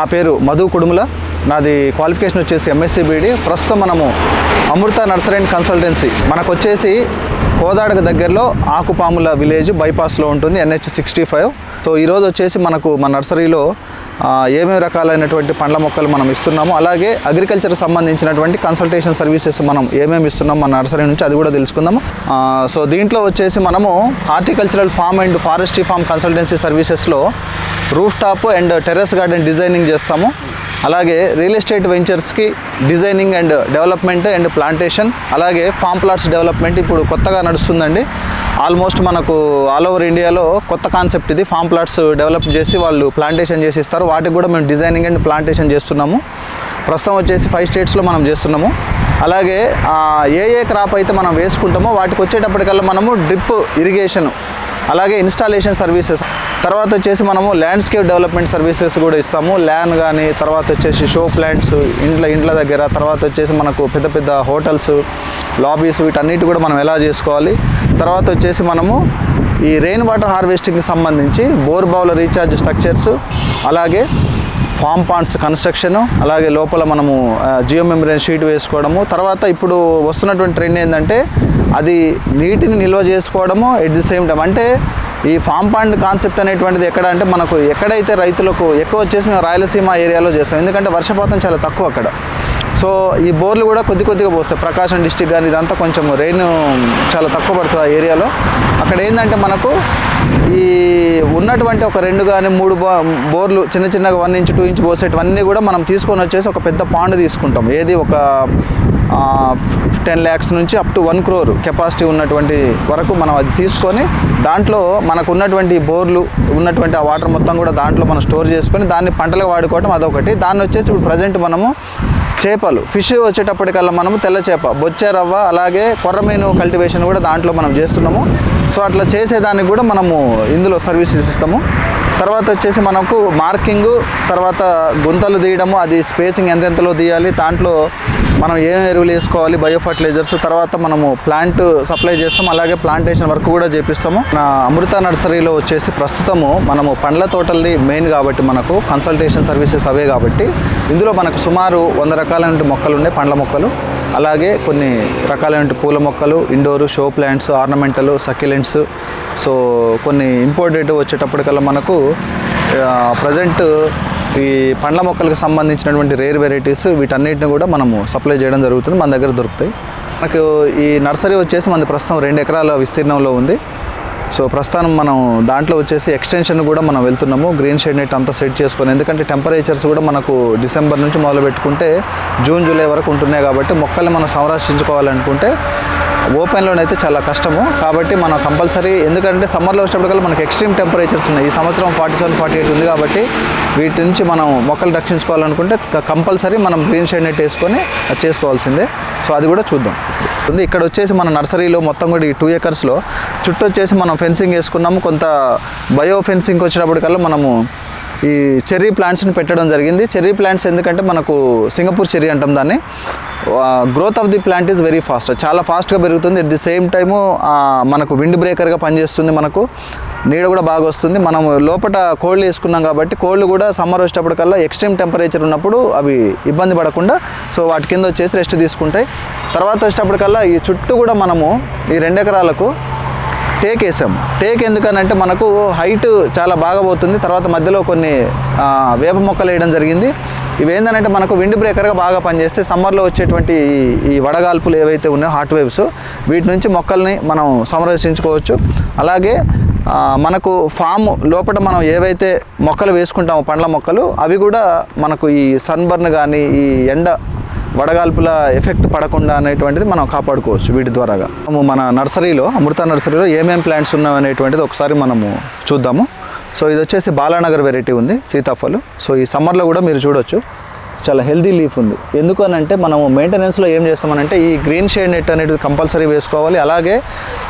నా పేరు మధు కుడుముల. నాది క్వాలిఫికేషన్ వచ్చేసి ఎంఎస్సీ బీడీ ప్రస్తుతం మనము అమృత నర్సరీ అండ్ కన్సల్టెన్సీ మనకు వచ్చేసి కోదాడకు దగ్గరలో ఆకుపాముల విలేజ్ బైపాస్లో ఉంటుంది ఎన్హెచ్ సిక్స్టీ ఫైవ్ సో ఈరోజు వచ్చేసి మనకు మన నర్సరీలో ఏమేమి రకాలైనటువంటి పండ్ల మొక్కలు మనం ఇస్తున్నాము అలాగే అగ్రికల్చర్ సంబంధించినటువంటి కన్సల్టేషన్ సర్వీసెస్ మనం ఏమేమి ఇస్తున్నాం మన నర్సరీ నుంచి అది కూడా తెలుసుకుందాము. సో దీంట్లో వచ్చేసి మనము horticultural farm and forestry farm consultancy సర్వీసెస్లో roof top and terrace garden designing చేస్తాము. అలాగే real estate వెంచర్స్కి designing and development and plantation అలాగే ఫామ్ ప్లాట్స్ డెవలప్మెంట్ ఇప్పుడు కొత్తగా నడుస్తుందండి. ఆల్మోస్ట్ మనకు ఆల్ ఓవర్ ఇండియాలో కొత్త కాన్సెప్ట్ ఇది. ఫామ్ ప్లాట్స్ డెవలప్ చేసి వాళ్ళు ప్లాంటేషన్ చేసి ఇస్తారు వాటికి కూడా మేము డిజైనింగ్ అండ్ ప్లాంటేషన్ చేస్తున్నాము. ప్రస్తుతం వచ్చేసి ఫైవ్ స్టేట్స్లో మనం చేస్తున్నాము. అలాగే ఏ ఏ క్రాప్ అయితే మనం వేసుకుంటామో వాటికి వచ్చేటప్పటికల్లా మనము డ్రిప్ ఇరిగేషన్ అలాగే ఇన్స్టాలేషన్ సర్వీసెస్ తర్వాత వచ్చేసి మనము ల్యాండ్స్కేప్ డెవలప్మెంట్ సర్వీసెస్ కూడా ఇస్తాము. ల్యాండ్ కానీ తర్వాత వచ్చేసి షో ప్లాంట్స్ ఇంట్లో ఇంట్ల దగ్గర తర్వాత వచ్చేసి మనకు పెద్ద పెద్ద హోటల్స్ లాబీస్ వీటన్నిటి కూడా మనం ఎలా చేసుకోవాలి? తర్వాత వచ్చేసి మనము ఈ రెయిన్ వాటర్ హార్వెస్టింగ్కి సంబంధించి బోర్ బావుల రీఛార్జ్ స్ట్రక్చర్స్ అలాగే ఫామ్ పాండ్స్ కన్స్ట్రక్షన్ అలాగే లోపల మనము జియో మెమరీన్ షీట్ వేసుకోవడము. తర్వాత ఇప్పుడు వస్తున్నటువంటి ట్రెండ్ ఏంటంటే అది నీటిని నిల్వ చేసుకోవడము ఎట్ ది సేమ్ టైం అంటే ఈ ఫామ్ పాండ్ కాన్సెప్ట్ అనేటువంటిది ఎక్కడ అంటే మనకు ఎక్కడైతే రైతులకు ఎక్కువ వచ్చేసి మేము రాయలసీమ ఏరియాలో చేస్తాం. ఎందుకంటే వర్షపాతం చాలా తక్కువ అక్కడ. సో ఈ బోర్లు కూడా కొద్ది కొద్దిగా పోస్తాయి. ప్రకాశం డిస్టిక్ కానీ ఇదంతా కొంచెం రెయిన్ చాలా తక్కువ పడుతుంది ఆ ఏరియాలో. అక్కడ ఏంటంటే మనకు ఈ ఉన్నటువంటి ఒక రెండు కానీ మూడు బో బోర్లు చిన్న చిన్నగా వన్ ఇంచ్ టూ ఇంచ్ పోసేటివన్నీ కూడా మనం తీసుకొని వచ్చేసి ఒక పెద్ద పాండ్ తీసుకుంటాం. ఏది ఒక టెన్ ల్యాక్స్ నుంచి up to one crore capacity ఉన్నటువంటి వరకు మనం అది తీసుకొని దాంట్లో మనకు ఉన్నటువంటి బోర్లు ఉన్నటువంటి ఆ వాటర్ మొత్తం కూడా దాంట్లో మనం స్టోర్ చేసుకొని దాన్ని పంటలకు వాడుకోవడం అదొకటి. దాన్ని వచ్చేసి ఇప్పుడు ప్రజెంట్ మనము చేపలు ఫిష్ వచ్చేటప్పటికల్లా మనము తెల్ల చేప బొచ్చే రవ్వ అలాగే కొర్రమీను కల్టివేషన్ కూడా దాంట్లో మనం చేస్తున్నాము. సో అట్లా చేసేదానికి కూడా మనము ఇందులో సర్వీసెస్ ఇస్తాము తర్వాత వచ్చేసి మనకు మార్కింగ్ తర్వాత గుంతలు తీయడము అది స్పేసింగ్ ఎంతెంతలో తీయాలి దాంట్లో మనం ఏం ఎరువులు వేసుకోవాలి బయో ఫర్టిలైజర్స్ తర్వాత మనము ప్లాంట్ సప్లై చేస్తాం అలాగే ప్లాంటేషన్ వర్క్ కూడా చేపిస్తాము. నా అమృత నర్సరీలో వచ్చేసి ప్రస్తుతము మనము పండ్ల తోటలది మెయిన్ కాబట్టి మనకు కన్సల్టేషన్ సర్వీసెస్ అవే కాబట్టి ఇందులో మనకు సుమారు వంద రకాలైన మొక్కలు ఉన్నాయి పండ్ల మొక్కలు. అలాగే కొన్ని రకాలైన పూల మొక్కలు indoor show plants ornamental succulents. So కొన్ని ఇంపోర్టెడ్ వచ్చేటప్పటికల్లా మనకు ప్రజెంట్ ఈ పండ్ల మొక్కలకు సంబంధించినటువంటి రేర్ వెరైటీస్ వీటన్నిటిని కూడా మనము సప్లై చేయడం జరుగుతుంది మన దగ్గర దొరుకుతాయి. మనకు ఈ నర్సరీ వచ్చేసి మనది ప్రస్తుతం రెండు ఎకరాల విస్తీర్ణంలో ఉంది. సో ప్రస్తుతం మనం దాంట్లో వచ్చేసి ఎక్స్టెన్షన్ కూడా మనం వెళ్తున్నాము. గ్రీన్ షేడ్ నెట్ అంతా సెట్ చేసుకొని ఎందుకంటే టెంపరేచర్స్ కూడా మనకు డిసెంబర్ నుంచి మొదలు పెట్టుకుంటే జూన్ జూలై వరకు ఉంటున్నాయి కాబట్టి మొక్కల్ని మనం సంరక్షించుకోవాలనుకుంటే ఓపెన్లోనైతే చాలా కష్టము. కాబట్టి మనం కంపల్సరీ ఎందుకంటే సమ్మర్లో వచ్చేటప్పటికల్లా మనకి ఎక్స్ట్రీమ్ టెంపరేచర్స్ ఉన్నాయి. ఈ సంవత్సరం ఫార్టీ సెవెన్ ఫార్టీ ఎయిట్ ఉంది కాబట్టి వీటి నుంచి మనం మొక్కలు రక్షించుకోవాలనుకుంటే కంపల్సరీ మనం గ్రీన్ షేడ్ నెట్ వేసుకొని అది చేసుకోవాల్సిందే. సో అది కూడా చూద్దాం. ఉంది. ఇక్కడ వచ్చేసి మన నర్సరీలో మొత్తం కూడా ఈ టూ ఏకర్స్లో చుట్టూ వచ్చేసి మనం ఫెన్సింగ్ వేసుకున్నాము. కొంత బయో ఫెన్సింగ్ వచ్చేటప్పటికల్లా మనము ఈ చెర్రీ ప్లాంట్స్ని పెట్టడం జరిగింది. చెర్రీ ప్లాంట్స్ ఎందుకంటే మనకు సింగపూర్ చెర్రీ అంటాం దాన్ని. Growth of the plant is very fast చాలా ఫాస్ట్గా పెరుగుతుంది. అట్ ది సేమ్ టైము మనకు విండ్ బ్రేకర్గా పనిచేస్తుంది మనకు. నీడ కూడా బాగా వస్తుంది. మనం లోపల కోళ్ళు వేసుకున్నాం కాబట్టి కోళ్ళు కూడా సమ్మర్ వచ్చేటప్పటికల్లా ఎక్స్ట్రీమ్ టెంపరేచర్ ఉన్నప్పుడు అవి ఇబ్బంది పడకుండా సో వాటి కింద వచ్చేసి రెస్ట్ తీసుకుంటాయి. తర్వాత వచ్చేటప్పటికల్లా ఈ చుట్టూ కూడా మనము ఈ రెండు ఎకరాలకు టేక్ వేసాం. టేక్ ఎందుకనంటే మనకు హైట్ చాలా బాగా పోతుంది. తర్వాత మధ్యలో కొన్ని వేప మొక్కలు వేయడం జరిగింది. ఇవి ఏంటంటే మనకు విండ్ బ్రేకర్గా బాగా పనిచేస్తే సమ్మర్లో వచ్చేటువంటి ఈ- వడగాల్పులు ఏవైతే ఉన్నాయో హాట్ వేవ్స్ వీటి నుంచి మొక్కల్ని మనం సంరక్షించుకోవచ్చు. అలాగే మనకు ఫామ్ లోపల మనం ఏవైతే మొక్కలు వేసుకుంటామో పండ్ల మొక్కలు అవి కూడా మనకు ఈ సన్బర్న్ కానీ ఈ ఎండ వడగాల్పుల ఎఫెక్ట్ పడకుండా అనేటువంటిది మనం కాపాడుకోవచ్చు వీటి ద్వారాగా. మనము మన నర్సరీలో అమృత నర్సరీలో ఏమేం ప్లాంట్స్ ఉన్నాం అనేటువంటిది ఒకసారి మనము చూద్దాము. సో ఇది వచ్చేసి బాలానగర్ వెరైటీ ఉంది సీతాఫలం. సో ఈ సమ్మర్లో కూడా మీరు చూడొచ్చు. చాలా హెల్దీ లీఫ్ ఉంది. ఎందుకు అని అంటే మనము మెయింటెనెన్స్లో ఏం చేస్తామనంటే ఈ గ్రీన్ షేడ్ నెట్ అనేది కంపల్సరీ వేసుకోవాలి. అలాగే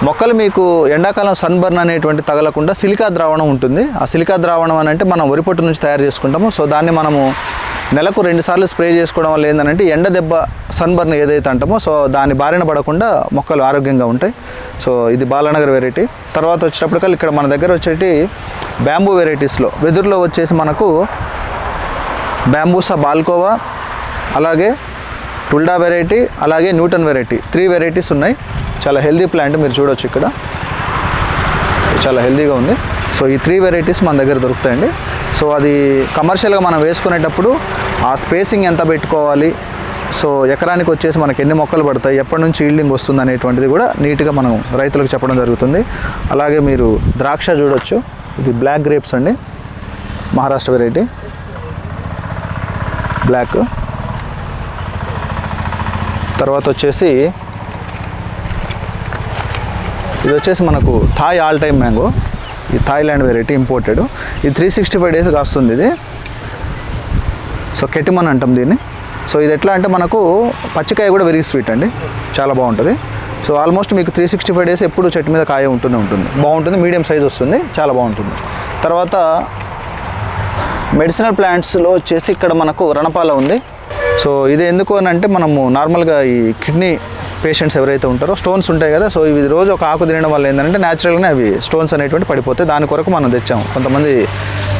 మొక్కలు మీకు ఎండాకాలం సన్బర్న్ అనేటువంటి తగలకుండా సిలికా ద్రావణం ఉంటుంది. ఆ సిలికా ద్రావణం అని అంటే మనం వరి పొట్టు నుంచి తయారు చేసుకుంటాము. సో దాన్ని మనము నెలకు రెండుసార్లు స్ప్రే చేసుకోవడం వల్ల ఏంటంటే ఎండ దెబ్బ సన్బర్న్ ఏదైతే అంటామో సో దాని బారిన పడకుండా మొక్కలు ఆరోగ్యంగా ఉంటాయి. సో ఇది బాలానగర్ వెరైటీ తర్వాత వచ్చేటప్పటికల్లా ఇక్కడ మన దగ్గర వచ్చేటి బ్యాంబూ వెరైటీస్లో వెదురులో వచ్చేసి మనకు బ్యాంబూసా బాల్కోవా అలాగే టుల్డా వెరైటీ అలాగే న్యూటన్ వెరైటీ త్రీ వెరైటీస్ ఉన్నాయి. చాలా హెల్దీ ప్లాంట్ మీరు చూడొచ్చు ఇక్కడ. చాలా హెల్దీగా ఉంది. సో ఈ త్రీ వెరైటీస్ మన దగ్గర దొరుకుతాయండి. సో అది కమర్షియల్గా మనం వేసుకునేటప్పుడు ఆ స్పేసింగ్ ఎంత పెట్టుకోవాలి? సో ఎకరానికి వచ్చేసి మనకి ఎన్ని మొక్కలు పడతాయి? ఎప్పటి నుంచి ఈల్డింగ్ వస్తుంది అనేటువంటిది కూడా నీట్గా మనం రైతులకు చెప్పడం జరుగుతుంది. అలాగే మీరు ద్రాక్ష చూడొచ్చు. ఇది బ్లాక్ గ్రేప్స్ అండి. మహారాష్ట్ర వెరైటీ బ్లాక్ తర్వాత వచ్చేసి ఇది వచ్చేసి మనకు థాయ్ ఆల్ టైమ్ మ్యాంగో ఈ థాయిలాండ్ వెరైటీ ఇంపోర్టెడ్ ఇది త్రీ సిక్స్టీ ఫైవ్ డేస్ కాస్తుంది ఇది. సో కెటిమన్ అంటాం దీన్ని. సో ఇది ఎట్లా అంటే మనకు పచ్చికాయ కూడా వెరీ స్వీట్ అండి. చాలా బాగుంటుంది. సో ఆల్మోస్ట్ మీకు త్రీ సిక్స్టీ ఫైవ్ డేస్ ఎప్పుడు చెట్టు మీద కాయ ఉంటూనే ఉంటుంది. బాగుంటుంది మీడియం సైజ్ వస్తుంది చాలా బాగుంటుంది. తర్వాత మెడిసినల్ ప్లాంట్స్లో వచ్చేసి ఇక్కడ మనకు రణపాల ఉంది. సో ఇది ఎందుకు అని అంటే మనము నార్మల్గా ఈ కిడ్నీ పేషెంట్స్ ఎవరైతే ఉంటారో స్టోన్స్ ఉంటాయి కదా సో ఇవి రోజు ఒక ఆకు తినడం వల్ల ఏంటంటే న్యాచురల్గానే అవి స్టోన్స్ అనేటువంటి పడిపోతాయి. దాని కొరకు మనం తెచ్చాము. కొంతమంది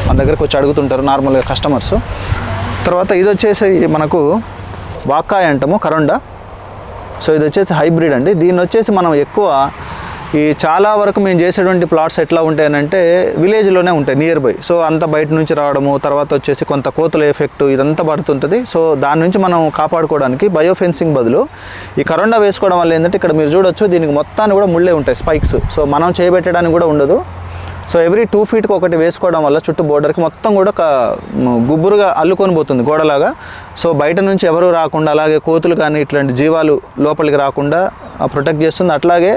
మన దగ్గరకు వచ్చి అడుగుతుంటారు నార్మల్గా కస్టమర్స్ తర్వాత ఇది వచ్చేసి మనకు వాక్కాయ అంటాము కరోండా. సో ఇది వచ్చేసి హైబ్రిడ్ అండి. దీన్ని వచ్చేసి మనం ఎక్కువ ఈ చాలా వరకు మేము చేసేటువంటి ప్లాట్స్ ఎట్లా ఉంటాయనంటే విలేజ్లోనే ఉంటాయి నియర్ బై సో అంత బయట నుంచి రావడము తర్వాత వచ్చేసి కొంత కోతుల ఎఫెక్ట్ ఇదంతా పడుతుంటుంది. సో దాని నుంచి మనం కాపాడుకోవడానికి బయోఫెన్సింగ్ బదులు ఈ కరోండా వేసుకోవడం వల్ల ఏంటంటే ఇక్కడ మీరు చూడొచ్చు దీనికి మొత్తాన్ని కూడా ముళ్ళే ఉంటాయి స్పైక్స్. సో మనం చేయబెట్టడానికి కూడా ఉండదు. సో ఎవ్రీ టూ ఫీట్కి ఒకటి వేసుకోవడం వల్ల చుట్టూ బోర్డర్కి మొత్తం కూడా ఒక గుబ్బురుగా అల్లుకొని పోతుంది గోడలాగా. సో బయట నుంచి ఎవరు రాకుండా అలాగే కోతులు కానీ ఇట్లాంటి జీవాలు లోపలికి రాకుండా ప్రొటెక్ట్ చేస్తుంది. అట్లాగే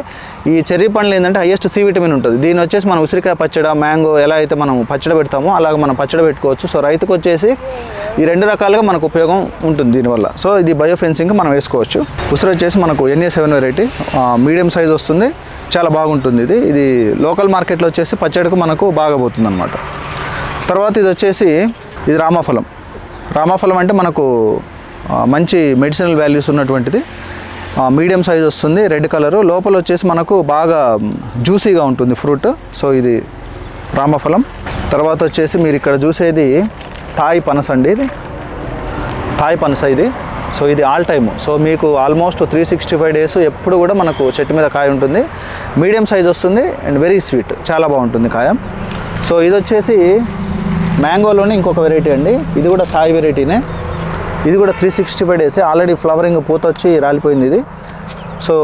ఈ చెర్రీ పండ్లు ఏంటంటే హైయెస్ట్ సి విటమిన్ ఉంటుంది. దీని వచ్చేసి మనం ఉసిరికాయ పచ్చడి మ్యాంగో ఎలా అయితే మనం పచ్చడి పెడతామో అలాగే మనం పచ్చడి పెట్టుకోవచ్చు. సో రైతుకు వచ్చేసి ఈ రెండు రకాలుగా మనకు ఉపయోగం ఉంటుంది దీనివల్ల సో ఇది బయో ఫెన్సింగ్ మనం వేసుకోవచ్చు. ఉసిరి వచ్చేసి మనకు NA seven variety medium size వస్తుంది. చాలా బాగుంటుంది ఇది. ఇది లోకల్ మార్కెట్లో వచ్చేసి పచ్చడికి మనకు బాగా పోతుంది అనమాట తర్వాత ఇది వచ్చేసి ఇది రామఫలం. రామఫలం అంటే మనకు మంచి మెడిసినల్ వాల్యూస్ ఉన్నటువంటిది. మీడియం సైజ్ వస్తుంది రెడ్ కలరు. లోపల వచ్చేసి మనకు బాగా జ్యూసీగా ఉంటుంది ఫ్రూట్. సో ఇది రామఫలం. తర్వాత వచ్చేసి మీరు ఇక్కడ చూసేది థాయి పనస అండి ఇది. థాయి పనస ఇది. సో ఇది ఆల్ టైమ్ సో మీకు almost three sixty five days ఎప్పుడు కూడా మనకు చెట్టు మీద కాయ ఉంటుంది. మీడియం సైజ్ వస్తుంది అండ్ వెరీ స్వీట్ చాలా బాగుంటుంది కాయ. సో ఇది వచ్చేసి మ్యాంగోలోనే ఇంకొక వెరైటీ అండి. ఇది కూడా థాయ్ వెరైటీనే ఇది కూడా three sixty five days already flowering పూత వచ్చి రాలిపోయింది ఇది. సో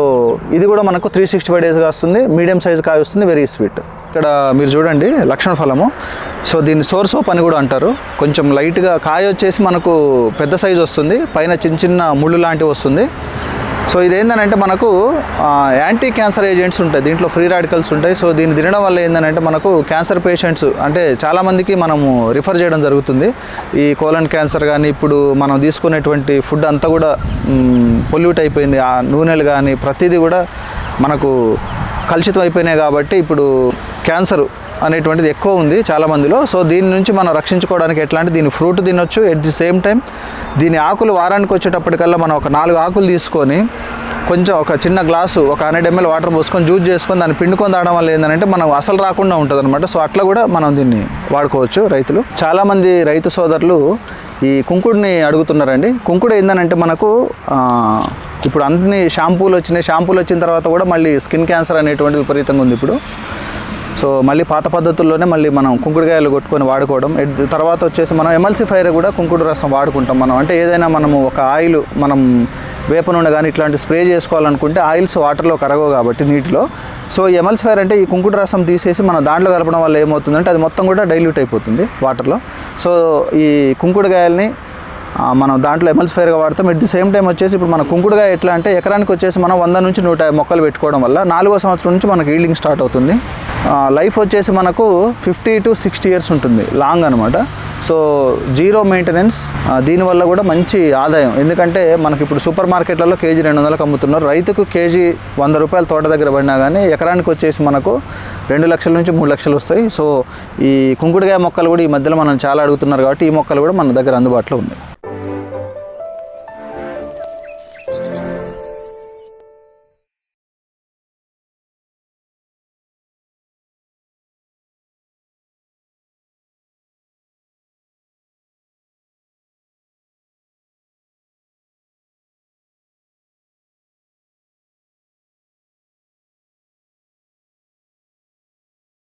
ఇది కూడా మనకు త్రీ సిక్స్టీ ఫైవ్ డేస్గా వస్తుంది మీడియం సైజ్ కాయ వస్తుంది వెరీ స్వీట్ ఇక్కడ మీరు చూడండి లక్షణ ఫలము. సో దీన్ని సోర్స్ సోప్ అని కూడా అంటారు. కొంచెం లైట్గా కాయ వచ్చేసి మనకు పెద్ద సైజ్ వస్తుంది పైన చిన్న చిన్న ముళ్ళు లాంటివి వస్తుంది. సో ఇది ఏంటంటే మనకు యాంటీ క్యాన్సర్ ఏజెంట్స్ ఉంటాయి దీంట్లో ఫ్రీ రాడికల్స్ ఉంటాయి. సో దీన్ని తినడం వల్ల ఏంటంటే మనకు క్యాన్సర్ పేషెంట్స్ అంటే చాలామందికి మనము రిఫర్ చేయడం జరుగుతుంది. ఈ కోలన్ క్యాన్సర్ కానీ ఇప్పుడు మనం తీసుకునేటువంటి ఫుడ్ అంతా కూడా పొల్యూట్ అయిపోయింది. ఆ నూనెలు కానీ ప్రతిదీ కూడా మనకు కలుషితం అయిపోయినాయి కాబట్టి ఇప్పుడు క్యాన్సర్ అనేటువంటిది ఎక్కువ ఉంది చాలా మందిలో సో దీని నుంచి మనం రక్షించుకోవడానికి ఎట్లా అంటే దీని ఫ్రూట్ తినొచ్చు. ఎట్ ది సేమ్ టైం దీని ఆకులు వారానికి వచ్చేటప్పటికల్లా మనం ఒక నాలుగు ఆకులు తీసుకొని కొంచెం ఒక చిన్న గ్లాసు ఒక హండ్రెడ్ ఎంఎల్ వాటర్ పోసుకొని జ్యూస్ చేసుకొని దాన్ని పిండుకొని తాగడం వల్ల ఏంటంటే మనం అసలు రాకుండా ఉంటుంది అనమాట సో అట్లా కూడా మనం దీన్ని వాడుకోవచ్చు రైతులు. చాలామంది రైతు సోదరులు ఈ కుంకుడిని అడుగుతున్నారండి. కుంకుడు ఏంటంటే మనకు ఇప్పుడు అన్ని షాంపూలు వచ్చినాయి. షాంపూలు వచ్చిన తర్వాత కూడా మళ్ళీ స్కిన్ క్యాన్సర్ అనేటువంటిది విపరీతంగా ఉంది ఇప్పుడు. సో మళ్ళీ పాత పద్ధతుల్లోనే మళ్ళీ మనం కుంకుడుకాయలు కొట్టుకొని వాడుకోవడం. తర్వాత వచ్చేసి మనం ఎమల్సిఫైర్ కూడా కుంకుడు రసం వాడుకుంటాం మనం. అంటే ఏదైనా మనము ఒక ఆయిల్ మనం వేప నూనె కానీ ఇట్లాంటి స్ప్రే చేసుకోవాలనుకుంటే ఆయిల్స్ వాటర్లో కరగవు కాబట్టి నీటిలో. సో ఈ ఎమల్సిఫైర్ అంటే ఈ కుంకుడు రసం తీసేసి మనం దాంట్లో కలపడం వల్ల ఏమవుతుందంటే అది మొత్తం కూడా డైల్యూట్ అయిపోతుంది వాటర్లో సో ఈ కుంకుడుకాయల్ని మనం దాంట్లో ఎమల్సిఫైర్గా వాడతాం. ఎట్ ది సేమ్ టైం వచ్చేసి ఇప్పుడు మన కుంకుడుగా ఎట్లా అంటే ఎకరానికి వచ్చేసి మనం వంద నుంచి నూట యాభై మొక్కలు పెట్టుకోవడం వల్ల నాలుగో సంవత్సరం నుంచి మనకు ఈల్డింగ్ స్టార్ట్ అవుతుంది. లైఫ్ వచ్చేసి మనకు ఫిఫ్టీ టు సిక్స్టీ ఇయర్స్ ఉంటుంది. లాంగ్ అనమాట. సో జీరో మెయింటెనెన్స్ దీనివల్ల కూడా మంచి ఆదాయం. ఎందుకంటే మనకి ఇప్పుడు సూపర్ మార్కెట్లలో కేజీ రెండు వందలకు అమ్ముతున్నారు. రైతుకు కేజీ వంద రూపాయలు తోట దగ్గర పడినా కానీ ఎకరానికి వచ్చేసి మనకు రెండు లక్షల నుంచి మూడు లక్షలు వస్తాయి. సో ఈ కుంకుడుకాయ మొక్కలు కూడా ఈ మధ్యలో మనం చాలా అడుగుతున్నారు కాబట్టి ఈ మొక్కలు కూడా మన దగ్గర అందుబాటులో ఉన్నాయి.